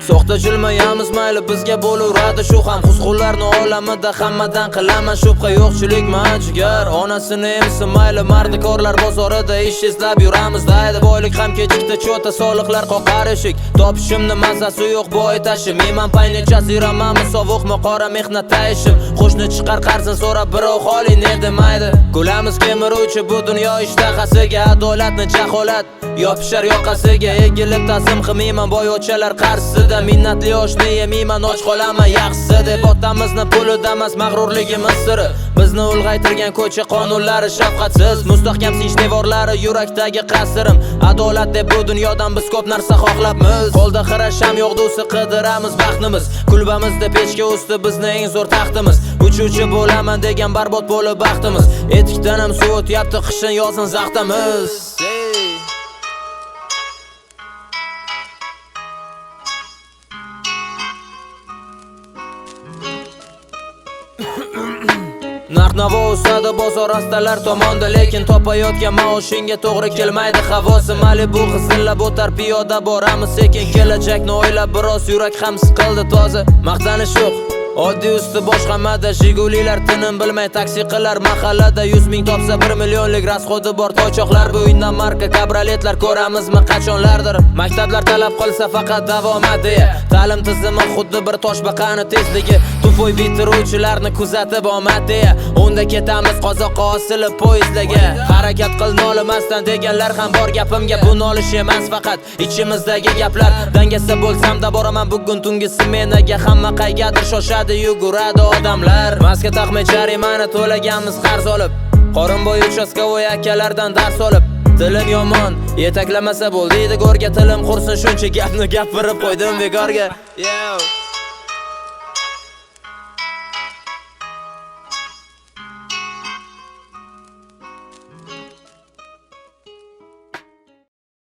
so yo'lda mayli bizga bo'laveradi. Shu ham husqullarni olamida hammadan qilaman. Shubha yo'qchilikmi jigar. Onasini emsin mayli mardikorlar bozorida ish izlab yuramiz. Daydi boylik ham kechikdi cho'ta soliqlar qoqar eshik. Topishimni mazasi yo'q boy tashim yeyman jaziramami sovuqmi qora mehnat tayishim qo'shni chiqar qarzin so'rab birov holing ne demaydi kulamiz kemiruvchi bu dunyo ishtahasiga adolatni jaholat yopishar yoqasiga. Egilib tazim qilmayman boyvachchalar qarshisida minnatli oshni yemayman och qolaman yaxshisi deb otamizni pulida emas mag'rurligimiz siri bizni ulg'aytirgan ko'cha qonunlari shafqatsiz mustahkam sinch devorlari yurakdagi qasrim adolat deb bu dunyodan biz ko'p narsa xohlabmiz qo'lda xira sham do'si qidiramiz baxtimiz kulbamizda pechka usti bizni eng zo'r taxtimiz uchuvchi bo'laman degan barbod bo'lib baxtimiz etikdan ham suv o'tyapti qishin yozin zaxtamiz narx navo o'sadi bozor rastalar tomonda lekin topayotgan maoshingga to'g'ri kelmaydi. Havosi malibu qizillab o'tar piyoda boramiz sekin kelajakni o'ylab biroz yurak ham siqildi toza. Maqtanish yo'q oddiy usti boshqamada jigulilar tinim bilmay taksi qilar mahallada yuz ming topsa bir millionlik rasxodi bor. Toychoqlar bo'yindan marka kabrioletlar ko'ramizmi? Qachonlardir? Maktablar talab qilsa faqat davomat deya ta'lim tizimi xuddi bir toshbaqani tezligi. Tufoy bitiruvchilarni kuzatib omad deya unda ketamiz qozoqqa osilib poyezdga. Harakat qil nolimasdan deganlar ham bor gapimga. Bu nolish emas faqat ichimizdagi gaplar. Dangasa bo'lsamda boraman bugun tungi smenaga hamma qaygadir shoshadi. Yuguradi odamlar. Maska taqmay jarimani to'laganmiz qarz olib. Qorinboy uchastkovoy akalardan dars olib. Tilim yomon, yetaklamasa bo'ldiydi go'rga Tilim qursin. Shuncha gapni gapirib qo'ydim bekorga. Yo.